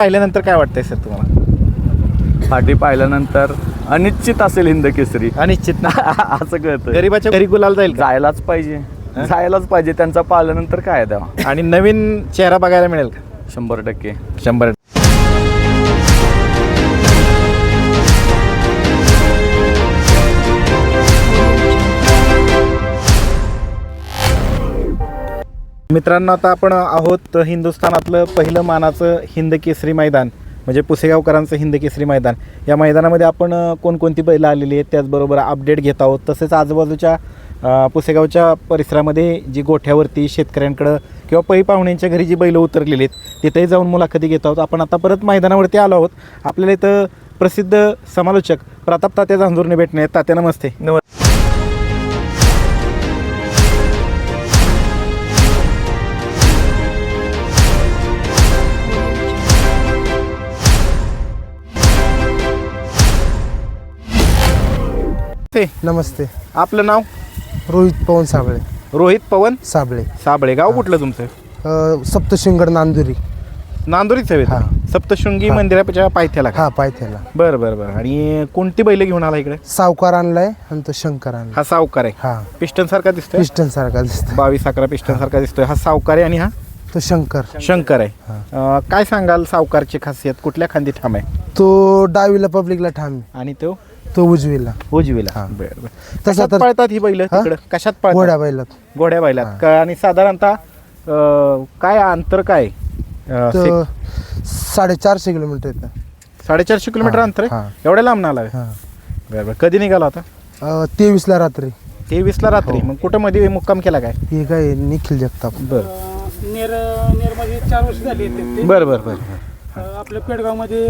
पाहिल्यानंतर काय वाटतंय सर तुम्हाला? फाटी पाहिल्यानंतर अनिश्चित असेल हिंद केसरी. अनिश्चित ना? असं कळतं गरीबाच्या घरी गुलाल जाईल का? जायलाच पाहिजे. जायलाच पाहिजे. त्यांचा पाहिल्यानंतर काय तेव्हा? आणि नवीन चेहरा बघायला मिळेल का? शंभर टक्के. शंभर मित्रांनो आता आपण आहोत हिंदुस्थानातलं पहिलं मानाचं हिंद केसरी मैदान म्हणजे पुसेगावकरांचं हिंद केसरी मैदान. या मैदानामध्ये आपण कोणकोणती बैलं आलेली आहेत त्याचबरोबर अपडेट घेत आहोत. तसेच आजूबाजूच्या पुसेगावच्या परिसरामध्ये जी गोठ्यावरती शेतकऱ्यांकडं किंवा पै पाहुण्यांच्या घरी जी बैलं उतरलेली आहेत तिथेही जाऊन मुलाखती घेत आहोत. आपण आता परत मैदानावरती आलो आहोत. आपल्याला इथं प्रसिद्ध समालोचक प्रताप तात्या जांजूरने भेटणे आहेत. तात्या नमस्ते. ते नमस्ते. आपलं नाव? रोहित पवन साबळे. रोहित पवन साबळे. साबळे. गाव कुठलं तुमचं? अ, सप्तशृंगड नांदुरी. नांदुरीच हवे हा. सप्तशृंगी. मंदिराच्या पायथ्याला का? हा पायथ्याला. बरं बरं बरं. आणि कोणती बैल घेऊन आला इकडे? सावकार आणलाय आणि तो शंकर आणलाय. हा सावकार आहे. हा. पिस्टन सारखा दिसतोय? पिस्टन सारखा दिसतो बावीस अकरा पिस्टन सारखा दिसतोय. हा सावकार आहे आणि हा? तो शंकर. शंकर आहे. अं, काय सांगाल सावकारची खासियत? कुठल्या खांदी ठाम आहे? तो डावीला पब्लिकला ठाम आहे. आणि तो? तो उजवीला. उजवीला. हा. बरं बरं. तसा कशात तर पळतात ही बैल हा? तिकडं? कशात पळतात? घोड्या बैलात. घोड्या बैलात. का- आणि साधारणतः अं, काय अंतर काय? अं, तो से- साडेचारशे किलोमीटर येतं. साडेचारशे किलोमीटर हा, अंतर आहे? हा. एवढ्या लांब नाला आहे हा. बरं बरं. कधी निघाला होता? अ, तेवीसला रात्री. तेवीसला रात्री? हो. मग कुठं मध्ये मुक्काम केला काय? हे काय निखिल जगताप. बरं. नेर नेरमध्ये चार वर्ष झाली आहेत ते. बरं बरं बरं. आपल्या पेडगावमध्ये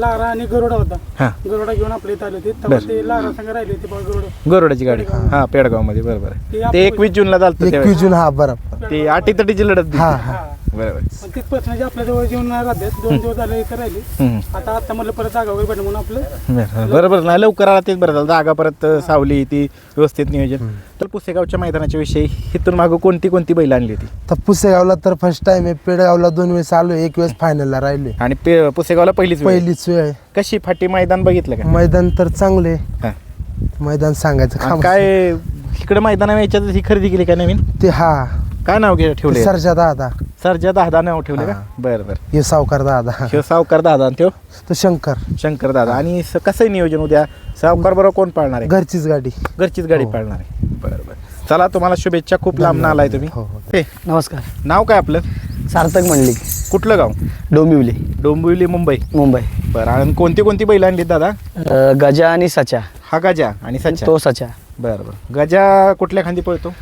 लारा आणि गरोडा होता. हां. गरोडा घेऊन आपल्या इथं आले होते. तेव्हा बरं. ते लारा संग राहिले होते गरोड. गरोडाची गाडी. हा पेडगावमध्ये बरोबर. ते एकवीस जूनला झालं एकवीस जून हा बरोबर. ते अटी तटीची लढत दिसते. हा हा. बरोबर. पण जे आपल्या जवळ जेवण राहतात. दोन दिवस झाले इथं राहिले. हम्म. आता आता म्हणलं परत जागा वगैरे भेटणं म्हणून आपलं. बरं बरोबर. नाही लवकर आला तेच बरं झालं. जागा परत सावली ती व्यवस्थित नियोजन. तर पुसेगावच्या मैदानाच्या विषयी इथून मागं कोणती कोणती बैल आणली होती? तर पुसेगावला तर फर्स्ट टाइम आहे. पेडगावला दोन वेळेस आलो एक वेळेस फायनलला राहिलोय आणि पे पुसेगावला पहिलीच वेळ. पहिलीच वेळ आहे. कशी फाटी मैदान बघितलं का? मैदान तर चांगले. हा. मैदान सांगायचं आणि काम काय इकडे मैदाना याच्यात ही खरेदी केली का नवीन? ते हा. काय नाव घे ठेवले सरजा दादा. सरजा दादा नाव ठेवले का? हा. बरं बरं. हे सावकार दादा. शिव सावकार दादा आणि त्यो? तो शंकर. शंकर दादा. आणि स- कसं आहे नियोजन उद्या? सावकार बरोबर कोण पाळणार आहे? घरचीच गाडी. घरचीच गाडी हो. पाळणार आहे. बरं बरं. चला तुम्हाला शुभेच्छा. खूप लांब आलाय तुम्ही. हो, हो. हे. नमस्कार. नाव काय आपलं? सार्थक मंडलिक कुठलं गाव? डोंबिवली. डोंबिवली मुंबई. मुंबई. बरं आणि कोणती कोणती बैल आणली दादा? अ, गजा आणि सचा. हा गजा आणि सच्चा तो सचा. बरं बरं. गजा कुठल्या खांदी पळतो?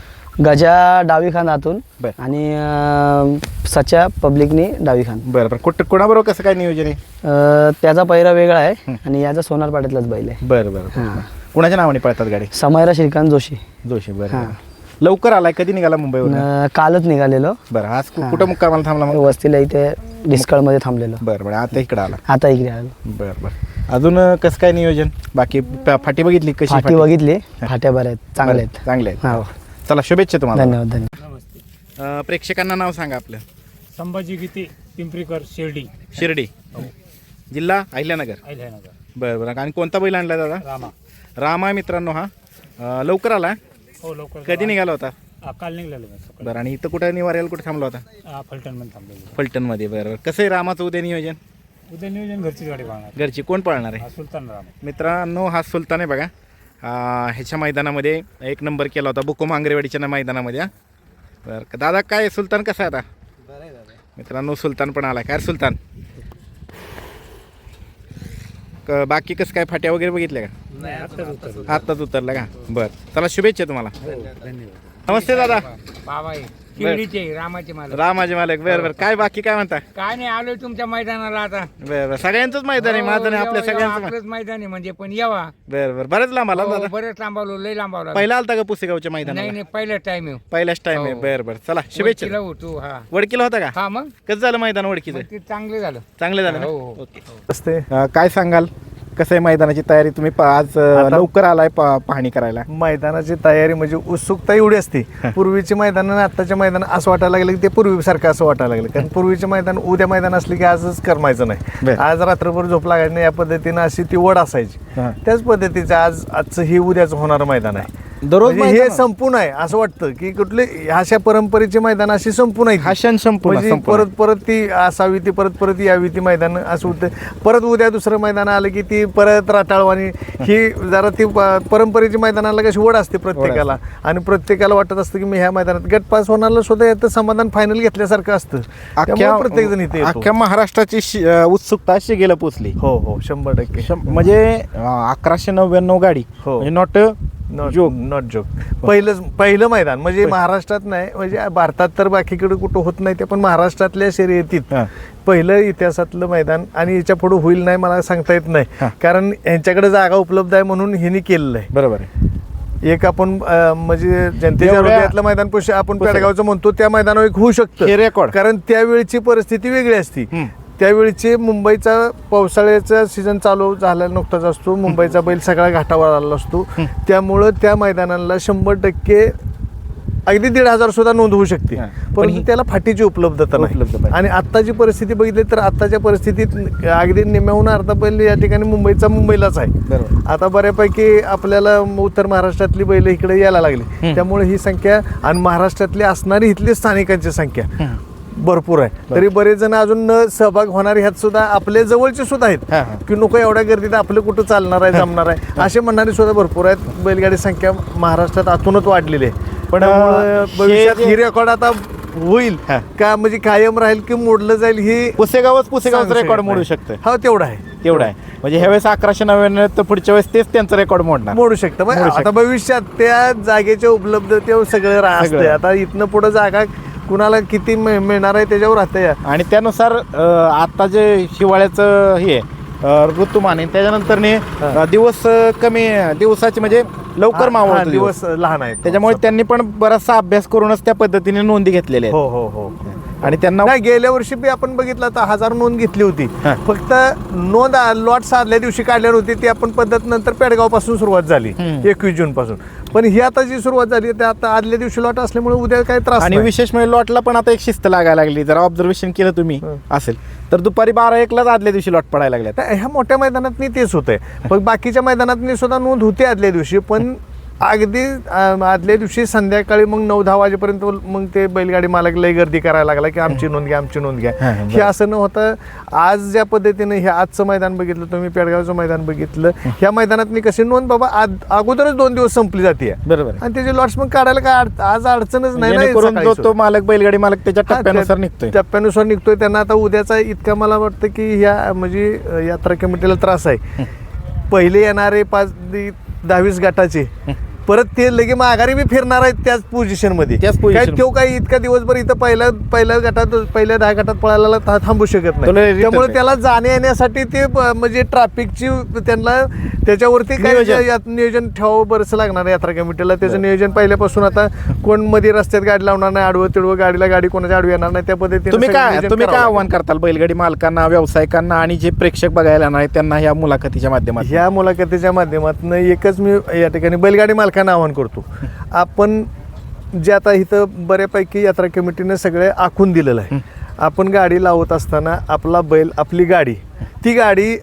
गजा डावी खान आतून बर. आणि अ, सचा पब्लिकनी डावी खान बरं बरं. कुठं कोणाबरोबर कसं काय नियोजन आहे? अ, त्याचा पहिरा वेगळा आहे. आणि याचा सोनार पाट्यातलाच बैल आहे. बरं बरं. हां. कुणाच्या नावाने पळतात गाडी? समयरा श्रीकांत जोशी. जोशी बरं हां. बरं. लवकर आलाय? कधी निघाला मुंबईवर अ, कालच निघालेलो. बरं आज कु- हां. कुठं मुक्कामाला थांबला मग? वस्तीला इथे डिस्कळमध्ये थांबलेलो. बरं बरं आता इकडं आला. आता इकडे आलो. बरं बरं. अजून अं, कसं काय नियोजन? बाकी प- फाटी बघितली कशी फाटी बघितली. फाट्या बऱ्या आहेत चांगल्या आहेत. चांगले आहेत. हो. चला शुभेच्छा तुम्हाला. धन्यवाद धन्यवाद. अं, प्रेक्षकांना नाव सांगा आपलं. संभाजी गीते पिंपरीकर शिर्डी. शिर्डी. जिल्हा अहिल्यानगर. अहिल्यानगर. बरं बरं. आणि कोणता बैल आणला दादा? रामा. राम आहे मित्रांनो हा. अं, लवकर आला. हो लवकर कधी निघाला होता? काल निघलेलो मी सकाळी. बरं आणि इथं कुठं निवाऱ्याला कुठं थांबला होता? फलटणमध्ये थांबलेलो. फलटणमध्ये बरं. बरं कसं आहे रामाचं उद्या नियोजन? उद्या नियोजन घरचीच गाडी पाहणार. घरची कोण पाळणार आहे? सुलतान राम. मित्रांनो हा सुलतान आहे बघा. अं, ह्याच्या मैदानामध्ये एक नंबर केला होता बुकुम आंगरेवाडीच्या ना मैदानामध्ये हा. बरं दादा काय सुलतान कसा आहे आता? मित्रांनो सुलतान पण आला काय रे सुलतान? क- बाकी कसं काय फाट्या वगैरे बघितल्या का? आत्ताच उतरला. का? बरं. चला शुभेच्छा तुम्हाला. नमस्ते दादा. बाबा शिर्डीचे रामाचे मला रामाजे मालक. बरं बरं. काय बाकी? काय म्हणता? काय नाही आलोय तुमच्या मैदानाला आता. बरं बरं. सगळ्यांचंच मैदान आहे माझं नाही हो, आपल्या सगळ्यांचं आपलंच मैदान आहे म्हणजे पण येवा. बरं बरं. बरंच लांब आला हो, दादा? बरेच लांबावलो लय लांबावला पहिला आलता का पुसेगावच्या नाही मैदानाला? नाही पहिला टाइम आहे. पहिलाच टाइम आहे. हो. बरं बरं. चला शुभेच्छा. वडकीला होतो हा. वडकीला होता का? हा मग? कसं झालं मैदान वडकीचं? ते चांगलं झालं. चांगलं झालं ना? हो, हो. ओके. असते काय सांगाल? कसं आहे मैदानाची तयारी? तुम्ही पा- आज अ, आता- लवकर आलाय पा- पाहणी करायला. मैदानाची तयारी म्हणजे उत्सुकता एवढी असते. पूर्वीचे मैदान आणि आत्ताचे मैदान असं वाटायला लागलं की ते पूर्वीसारखं असं वाटायला लागलं. कारण पूर्वीचे मैदान उद्या मैदान असले की आजच करमायचं नाही. बरं. आज रात्रभर झोप लागायची नाही या पद्धतीनं अशी ती ओढ असायची. हां. त्याच पद्धतीचं आज आजचं हे उद्याचं होणारं मैदान आहे. दररोज म्हणजे हे मैदान- संपूर्ण आहे असं वाटतं की कुठले अशा परंपरेचे मैदान अशी संपूर्ण आहेत हा क्षण संपूर्ण म्हणजे संपूर्ण. परत परत ती असावी ती परत परत यावी ती मैदान असं होतं. परत उद्या दुसरं मैदान आलं की ती परत राटाळवाणी ही जरा ती प- परंपरेची मैदानाला कशी ओढ असते प्रत्येकाला. आणि प्रत्येकाला वाटत असतं की मी ह्या मैदानात गट पास होणारला सुद्धा याचं समाधान फायनल घेतल्यासारखं असतं. अख्ख्या त्यामुळे प्रत्येक जण इथे येतो. अख्ख्या महाराष्ट्राची शि- अ, उत्सुकता शिगेला पोचली. हो हो. शंभर टक्के. शं- म्हणजे अ, अकराशे नव्याण्णव गाडी हो. म्हणजे not not joke not joke पहिलंच पहिलं मैदान म्हणजे महाराष्ट्रात नाही म्हणजे भारतात तर बाकीकडे कुठं होत नाही ते पण महाराष्ट्रातल्या शर्यतीत. पहिलं इतिहासातलं मैदान आणि याच्यापुढे होईल नाही मला सांगता येत नाही. कारण यांच्याकडे जागा उपलब्ध आहे म्हणून ह्यांनी केलेलं आहे बरोबर आहे एक आपण म्हणजे जनतेच्या हृदयातलं मैदान आपण. पेडगावचं म्हणतो त्या मैदानावर एक होऊ शकतं रेकॉर्ड. कारण त्यावेळची परिस्थिती वेगळी असती. त्यावेळची मुंबईचा पावसाळ्याचा सीझन चालू झालेला नुकताच असतो. मुंबईचा बैल सगळा घाटावर आलेला असतो. त्यामुळं त्या मैदानाला शंभर टक्के अगदी दीड हजार सुद्धा नोंद होऊ शकते. पण परंतु ही- त्याला फाटीची उपलब्धता उपलब्ध नाही. आणि आत्ताची परिस्थिती बघितली तर आत्ताच्या परिस्थितीत अगदी निम्याहून अर्धा बैल या ठिकाणी मुंबईचा मुंबईलाच आहे. आता बऱ्यापैकी आपल्याला उत्तर महाराष्ट्रातली बैल इकडे यायला लागली. त्यामुळे ही संख्या आणि महाराष्ट्रातली असणारी इथली स्थानिकांची संख्या. भरपूर आहे. तरी बरेच जण अजून न सहभाग होणारे ह्यात सुद्धा आपले जवळचे सुद्धा आहेत. हां, हां. की नको एवढ्या गर्दीत आपलं कुठं चालणार आहे जमणार आहे? असे म्हणणारे सुद्धा भरपूर आहेत. बैलगाडी संख्या महाराष्ट्रात आतूनच वाढलेली आहे. पण, भविष्यात हे ही रेकॉर्ड आता होईल हां. का? म्हणजे कायम राहील की मोडलं जाईल ही पुसेगावच पुसेगावचं सांगू रेकॉर्ड मोडू. शकतं हो तेवढं आहे. तेवढं आहे. म्हणजे ह्यावेळेस अकराशे नव्याण्णव तर पुढच्या वेळेस तेच त्यांचं रेकॉर्ड मोडणार. मोडू शकतं. आता. भविष्यात त्या जागेच्या उपलब्धतेवर सगळं रा- असतंय सगळं. आता इथनं पुढे जागा कुणाला किती मिळ- मिळणार आहे त्याच्यावर राहतंय आणि त्यानुसार अ, आता जे हिवाळ्याचं हे आहे, अ, ऋतुमान आहे त्याच्यानंतर ने, अ, दिवस अ, कमी दिवसाचे म्हणजे लवकर हा, मावळतो दिवस. दिवस लहान आहेत. त्याच्यामुळे त्यांनी पण बराचसा अभ्यास करूनच त्या पद्धतीने नोंदी घेतलेल्या हो हो हो आहेत आणि त्यांना नाही गेल्या वर्षी बी आपण बघितलं तर हजार नोंद घेतली होती हा. फक्त नोंद लॉट साधल्या दिवशी काढल्यावर होती ती आपण पद्धत नंतर पेडगावपासून सुरुवात झाली हम्म. एकवीस जून पासून पण ही आता जी सुरुवात झाली ते आता आदल्या दिवशी लॉट असल्यामुळे उद्या काही त्रास आणि नाही. विशेष म्हणजे लॉटला पण आता एक शिस्त लागायला लागली जर ऑब्झर्वेशन केलं तुम्ही हं. असेल तर दुपारी बारा एकलाच आदल्या दिवशी लॉट पडायला लागल्यात तर ह्या मोठ्या मैदानात तेच होतंय पण बाकीच्या मैदानात सुद्धा नोंद होती आदल्या दिवशी पण अगदी आदल्या दिवशी संध्याकाळी मग नऊ दहा वाजेपर्यंत मग ते बैलगाडी मालक लय गर्दी करायला लागला की आमची नोंद घ्या आमची नोंद घ्या. हा, असं न होतं आज ज्या पद्धतीने हे आजचं मैदान बघितलं तुम्ही पेडगावचं मैदान बघितलं ह्या मैदानात कशी नोंद बाबा आज अगोदरच दोन दिवस संपली जाते. बरोबर. आणि त्याचे लॉट्स मग काढायला काय आज अडचणच नाही. तो मालक बैलगाडी मालक त्याच्या टप्प्यानुसार त्या- निघतोय. टप्प्यानुसार निघतोय. त्यांना आता उद्याचा इतका मला वाटतं की ह्या म्हणजे यात्रा कमिटीला त्रास आहे. पहिले येणारे पाच दहावीस गटाचे परत ते लगे माघारी बी फिरणार आहेत त्याच पोझिशनमध्ये. त्याच काय position तो काही इतका दिवसभर इथं पहिल्या पहिल्या गटात पहिल्या दहा गटात पळायला था- थांबू शकत तो लय नाही return त्यामुळे आहे. त्याला जाण्या येण्यासाठी ते ब- म्हणजे ट्रॅफिकची त्यांना त्याच्यावरती काय नियोजन. यात नियोजन ठेवावं बरंच लागणार आहे यात्रा कमिटीला. त्याचं नियोजन पहिल्यापासून आता कोणमध्ये रस्त्यात गाडी लावणार नाही आडवं तिडवं गाडीला गाडी कोणाच्या आडवी येणार नाही त्या पद्धतीने तुम्ही सगळं काय नियोजन तुम्ही काय करावं आव्हान करताल? बैलगाडी मालकांना व्यावसायिकांना आणि जे प्रेक्षक बघायला येणार आहेत त्यांना या मुलाखतीच्या माध्यमातून? ह्या मुलाखतीच्या माध्यमातून एकच मी या ठिकाणी बैलगाडी मालकांना आवाहन करतो. आपण जे आता इथं बऱ्यापैकी यात्रा कमिटीने सगळे आखून दिलेलं आहे. आपण गाडी लावत असताना आपला बैल आपली गाडी ती गाडी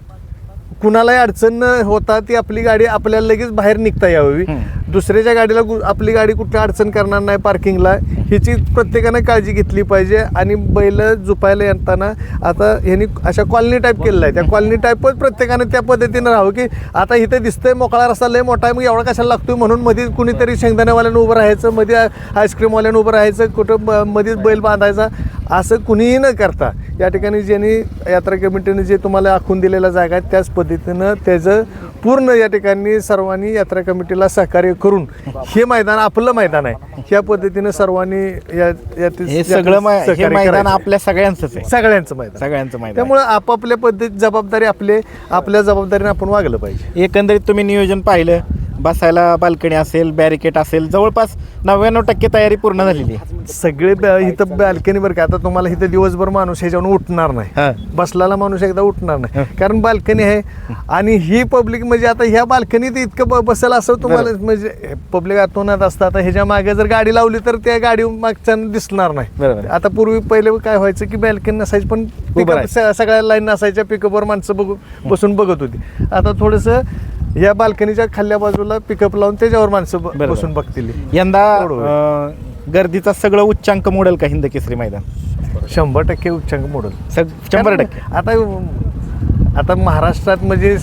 कुणालाही अडचण न होता ती आपली गाडी आपल्याला लगेच बाहेर निघता यावी. दुसऱ्याच्या गाडीला गु- आपली गाडी कुठली अडचण करणार नाही पार्किंगला ह्याची प्रत्येकानं काळजी घेतली पाहिजे आणि बैल झुपायला येताना आता ह्यांनी अशा कॉलनी टाईप केलेला आहे त्या कॉलनी टाईपच प्रत्येकानं त्या पद्धतीनं राहावं की आता इथं दिसतंय मोकळा रस्ता लय मोठा आहे मग एवढा कशाला लागतोय? म्हणून मध्ये कुणीतरी शेंगदाण्यावाल्यानं उभं राहायचं मध्ये आईस्क्रीमवाल्यानं उभं राहायचं कुठं मध्येच बैल बांधायचा. असं कुणीही न करता या ठिकाणी ज्यांनी यात्रा कमिटीने जे तुम्हाला आखून दिलेल्या जागा आहेत त्याच पद्धतीनं त्याचं पूर्ण या ठिकाणी सर्वांनी यात्रा कमिटीला सहकार्य करून हे मैदान आपलं मैदान आहे. या पद्धतीनं सर्वांनी या यात- हे यात सगळं मै- हे सहकार्य मैदान करायचं. आपल्या सगळ्यांचंच आहे. सगळ्यांचं मैदान. सगळ्यांचं मैदान. त्यामुळे आपापल्या पद्धत जबाबदारी आपले आपल्या जबाबदारीने आपण वागलं पाहिजे. एकंदरीत तुम्ही नियोजन पाहिलं. बसायला बाल्कनी असेल बॅरिकेट असेल जवळपास नव्याण्णव टक्के तयारी पूर्ण झालेली आहे. सगळे ब- इथं बाल्कनी बरं का? आता तुम्हाला इथं दिवसभर माणूस ह्याच्यावर उठणार हा. नाही बसलेला माणूस एकदा उठणार नाही. कारण बाल्कनी आहे आणि ही पब्लिक म्हणजे आता ह्या बाल्कनीत इतकं ब- बसेल असं तुम्हाला म्हणजे पब्लिक आतोनात असतं. आता ह्याच्या मागे जर गाडी लावली तर त्या गाडी मागच्या दिसणार नाही. आता पूर्वी पहिले काय व्हायचं की बाल्कनी नसायची पण राहायचं. सगळ्या लाईन नसायच्या पिकअपवर माणसं बघू बसून बघत होती. आता थोडंसं या बाल्कनीच्या खाल्ल्या बाजूला पिकअप लावून त्याच्यावर माणसं ब- बरोबर. बसून बघतील यंदा. अं, गर्दीचा सगळं उच्चांक मोडेल का हिंद केसरी मैदान शंभर टक्के उच्चांक मोडल सग शंभर कारण टक्के आता आता महाराष्ट्रात म्हणजे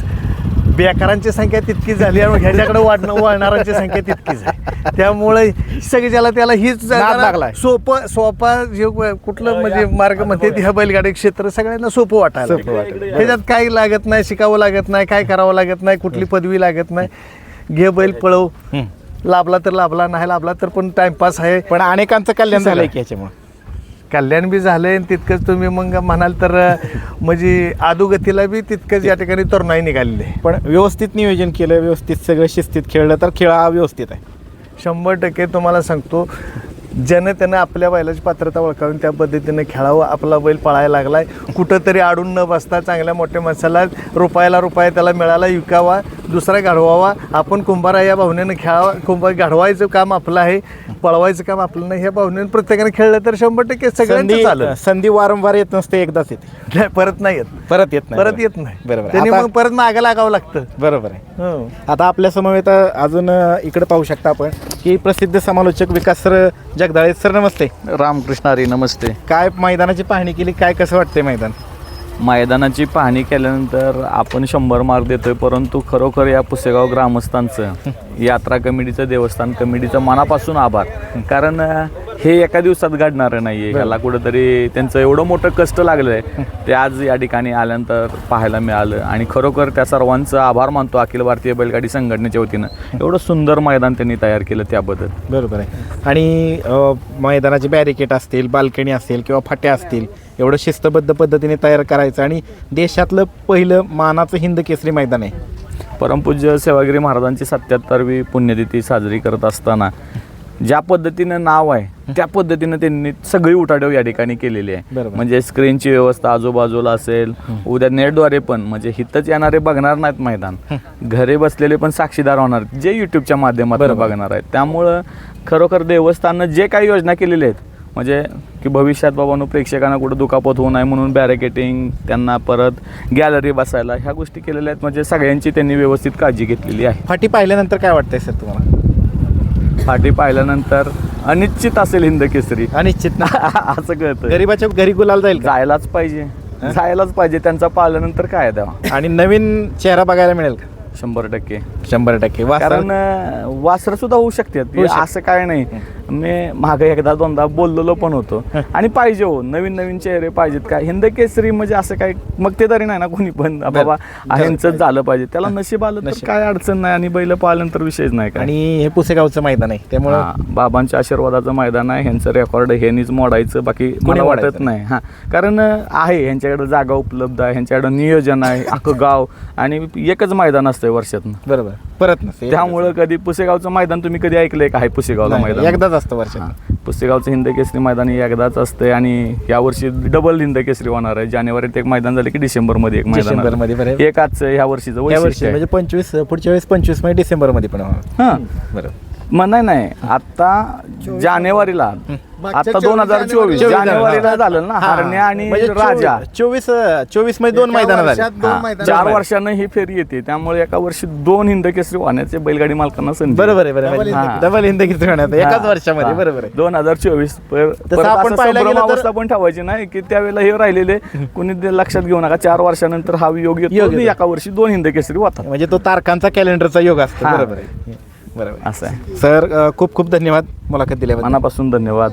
बेकारांची संख्या तितकीच झाली आणि ह्याच्याकडे वाढणं वळणाऱ्यांची संख्या तितकीच आहे त्यामुळे सगळे ज्याला त्याला हीच नाद लागलाय. सोपं सोपा जे कुठलं म्हणजे मार्ग म्हणते ह्या बैलगाडी क्षेत्र सगळ्यांना सोपं वाटायला. ह्याच्यात काही लागत नाही शिकावं लागत नाही काय करावं लागत नाही कुठली पदवी लागत नाही घे बैल पळव हं. लाभला तर लाभला नाही लाभला तर पण टाइमपास आहे पण अनेकांचं कल्याण. झालंय की ह्याच्यामुळे कल्याण बी झालंय आणि तितकंच तुम्ही मग म्हणाल तर म्हणजे अधोगतीला बी तितकंच या ठिकाणी तरुणाई निघालेली आहे. पण व्यवस्थित नियोजन केलं व्यवस्थित सगळं शिस्तीत खेळलं तर खेळ हा व्यवस्थित आहे. शंभर टक्के तुम्हाला सांगतो जनतेनं आपल्या बैलाची पात्रता ओळखावून त्या पद्धतीने खेळावं आपला बैल पळायला लागलाय. कुठंतरी अडून न बसता चांगल्या मोठ्या माणसाला रुपयाला रुपया त्याला मिळाला विकावा दुसरा घडवावा. आपण कुंभारा या भावनेनं खेळावा कुंभार घडवायचं काम आपलं आहे पळवायचं काम आपलं नाही ह्या भावनेनं प्रत्येकाने खेळलं तर शंभर टक्के सगळ्यांचं संधी चालेल. संधी वारंवार येत नसते एकदाच येते. नाही, परत नाही येत. परत येत नाही परत येत नाही. बरोबर. त्यांनी मग परत मागं लागावं लागतं. बरोबर आहे. हो. आता आपल्या समवेत अजून इकडे पाहू शकता आपण की प्रसिद्ध समालोचक विकास सर जगदाळे सर नमस्ते. रामकृष्ण हरी नमस्ते. काय मैदानाची पाहणी केली? काय कसं वाटतंय मैदान? मैदानाची पाहणी केल्यानंतर आपण शंभर मार्क देतोय परंतु खरोखर या पुसेगाव ग्रामस्थांचं यात्रा कमिटीचं देवस्थान कमिटीचं मनापासून आभार. कारण हे एका दिवसात घडणारं नाही आहे ह्याला कुठंतरी त्यांचं एवढं मोठं कष्ट लागलं आहे ते आज या ठिकाणी आल्यानंतर पाहायला मिळालं. आणि खरोखर त्या सर्वांचं आभार मानतो अखिल भारतीय बैलगाडी संघटनेच्या वतीनं. एवढं सुंदर मैदान त्यांनी तयार केलं त्याबद्दल. बरोबर आहे. आणि मैदानाचे बॅरिकेड असतील बाल्कनी असेल किंवा फाट्या असतील एवढं शिस्तबद्ध पद्धतीने तयार करायचं आणि देशातलं पहिलं मानाचं हिंद केसरी मैदान आहे. परमपूज्य सेवागिरी महाराजांची सत्याहत्तरवी पुण्यतिथी साजरी करत असताना ज्या पद्धतीनं नाव आहे त्या पद्धतीनं त्यांनी सगळी उठाडव या ठिकाणी केलेली आहे. बरोबर. म्हणजे स्क्रीनची व्यवस्था आजूबाजूला असेल उद्या नेटद्वारे पण म्हणजे हितच येणारे बघणार नाहीत मैदान. घरी बसलेले पण साक्षीदार होणार जे युट्यूबच्या माध्यमातून. बघणार आहेत. त्यामुळं खरोखर देवस्थाननं जे काही योजना केलेल्या आहेत म्हणजे की भविष्यात बाबांनो प्रेक्षकांना कुठं दुखापत होऊ नये म्हणून बॅरिकेटिंग त्यांना परत गॅलरी बसायला ह्या गोष्टी केलेल्या आहेत. म्हणजे सगळ्यांची त्यांनी व्यवस्थित काळजी घेतलेली आहे. फाटी पाहिल्यानंतर काय वाटतंय सर तुम्हाला? फाटी पाहिल्यानंतर अनिश्चित असेल हिंद केसरी. अनिश्चित ना. असं कळतं गरीबाच्या घरी गुलाल जाईल का? जायलाच पाहिजे. जायलाच पाहिजे. त्यांचा पाहिल्यानंतर काय तेव्हा? आणि नवीन चेहरा बघायला मिळेल का? शंभर टक्के. शंभर टक्के. वासर- कारण वासर सुद्धा होऊ शकतात. असं काय नाही. मी मागे एकदा दोनदा बोललेलो पण होतो. आणि पाहिजे हो नवीन नवीन चेहरे पाहिजेत काय हिंद केसरी म्हणजे असं काय मग ते तरी नाही ना कोणी पण? बाबा ह्यांचंच झालं पाहिजे. त्याला नशीब आलं तर. काय अडचण नाही आणि बैल पाहिल्यानंतर विषयच नाही काय. आणि हे पुसेगावचं मैदान आहे. त्यामुळं हा, बाबांच्या आशीर्वादाचं मैदान आहे. ह्यांचं रेकॉर्ड ह्यांनीच मोडायचं. बाकी मला वाटत नाही. हा कारण आहे. ह्यांच्याकडे जागा उपलब्ध आहे. ह्यांच्याकडे नियोजन आहे. अख्खं गाव. आणि एकच मैदान असतंय वर्षातनं. बरोबर. परत नसते त्यामुळं कधी पुसेगावचं मैदान तुम्ही कधी ऐकलंय का? आहे पुसेगावला मैदान. एकदाच असतं वर्षात. पुसेगावचं हिंद केसरी मैदान हे एकदाच असतंय आणि यावर्षी डबल हिंद केसरी होणार आहे जानेवारीत एक मैदान झालं की डिसेंबरमध्ये एक मैदान. डिसेंबरमध्ये बरं. एक आजचं ह्या वर्षीचं या वैशिष्ट्य वर्षी आहे. म्हणजे पंचवीस पुढच्या वेळेस पंचवीस म्हणजे डिसेंबरमध्ये पण होणार. हां बरोबर मग नाही नाही. आता जानेवारीला. आता दोन हजार चोवीस. जानेवारीला. झालं ना. हरण्या आणि म्हणजे राजा. चोवीस चोवीसमध्ये दोन मैदान हा, चार. वर्षानं ही फेरी येते. त्यामुळे एका वर्षी दोन हिंद केसरी होण्याचे बैलगाडी मालकांना संधी बरोबर आहे बरोबर डबल आहे. हिंद- होण्यात एकाच वर्षामध्ये बरोबर आहे. दोन हजार चोवीस आपण अवस्था पण ठेवायची नाही की त्यावेळेला हे राहिलेले कुणी लक्षात घेऊ नका. चार वर्षानंतर हा योग. एका वर्षी दोन हिंद केसरी होतात. म्हणजे तो तारखांचा कॅलेंडरचा योग असतो. बरोबर आहे. बरोबर. असं आहे. सर अ, खूप खूप धन्यवाद मुलाखत दिल्याबद्दल. मनापासून धन्यवाद.